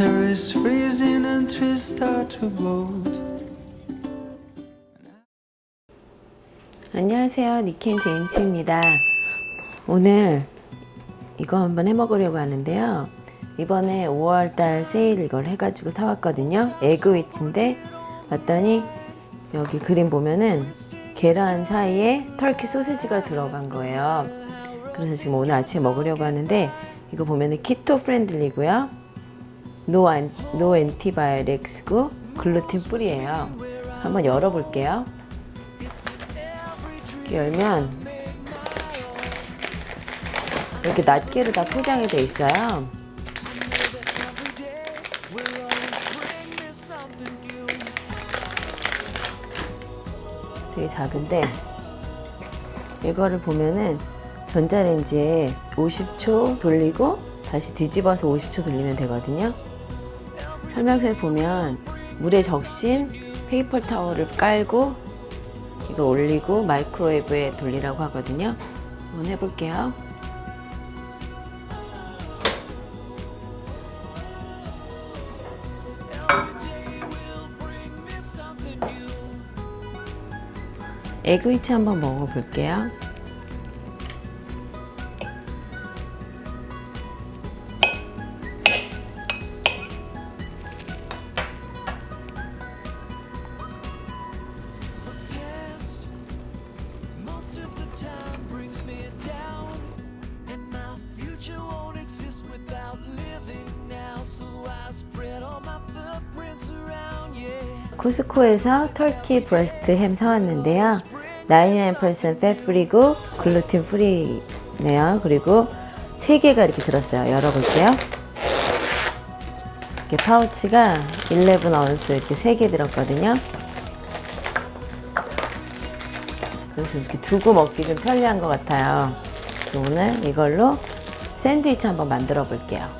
winter is freezing and trees start to blow. 안녕하세요. 니켄 제임스입니다. 오늘 이거 한번 해 먹으려고 하는데요. 이번에 5월달 세일 이걸 해가지고 사왔거든요. 에그위치인데 봤더니 여기 그림 보면은 계란 사이에 터키 소세지가 들어간 거예요. 그래서 지금 오늘 아침에 먹으려고 하는데 이거 보면은 키토 프렌들리고요. 노, 안, 노 엔티바이렉스고 글루틴 프리예요. 한번 열어볼게요. 이렇게 열면 이렇게 낱개로 다 포장이 돼 있어요. 되게 작은데 이거를 보면은 전자레인지에 50초 돌리고 다시 뒤집어서 50초 돌리면 되거든요. 설명서에 보면 물에 적신 페이퍼 타월을 깔고 이거 올리고 마이크로웨이브에 돌리라고 하거든요. 한번 해볼게요. 에그위치 한번 먹어볼게요. 코스코에서 터키 브레스트 햄 사왔는데요. 99% fat 프리고 글루틴 프리네요. 그리고 3개가 이렇게 들었어요. 열어볼게요. 이렇게 파우치가 11 언스 이렇게 3개 들었거든요. 이렇게 두고 먹기 좀 편리한 것 같아요. 오늘 이걸로 샌드위치 한번 만들어 볼게요.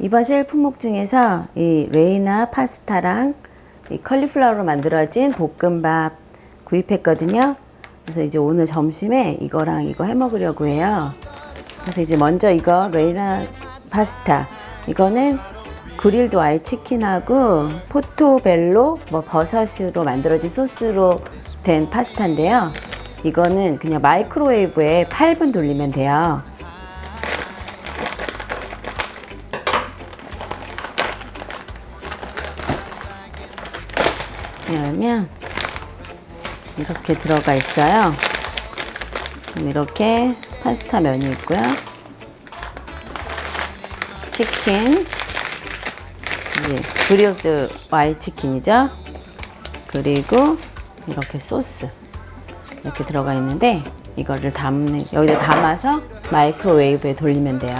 이번 세일 품목 중에서 이 레이나 파스타랑 이 컬리플라워로 만들어진 볶음밥 구입했거든요. 그래서 이제 오늘 점심에 이거랑 이거 해 먹으려고 해요. 그래서 이제 먼저 이거 레이나 파스타 이거는 그릴드 와이 치킨하고 포토벨로 뭐 버섯으로 만들어진 소스로 된 파스타인데요. 이거는 그냥 마이크로웨이브에 8분 돌리면 돼요. 열면 이렇게 들어가 있어요. 이렇게 파스타 면이 있고요. 치킨, 이제 그릴드 와이 치킨이죠. 그리고 이렇게 소스 이렇게 들어가 있는데 이거를 담는 여기다 담아서 마이크로웨이브에 돌리면 돼요.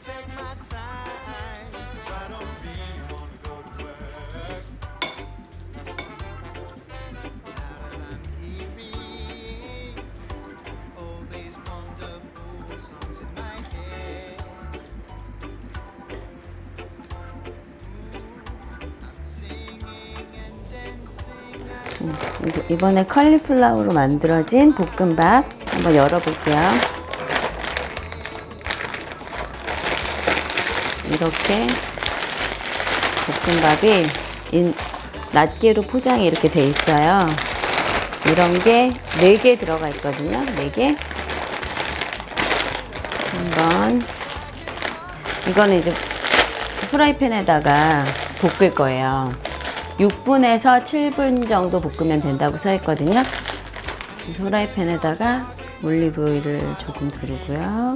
take my time. Try to be on good work. Now that I'm hearing all these wonderful songs in my head, I'm singing and dancing. I 이제 이번에 컬리플라워로 만들어진 볶음밥 한번 열어볼게요. 이렇게 볶음밥이 인- 낱개로 포장이 이렇게 돼 있어요. 이런 게 4개 들어가 있거든요. 4개. 한번 이거는 이제 프라이팬에다가 볶을 거예요. 6분에서 7분 정도 볶으면 된다고 써 있거든요. 프라이팬에다가 올리브 오일을 조금 두르고요.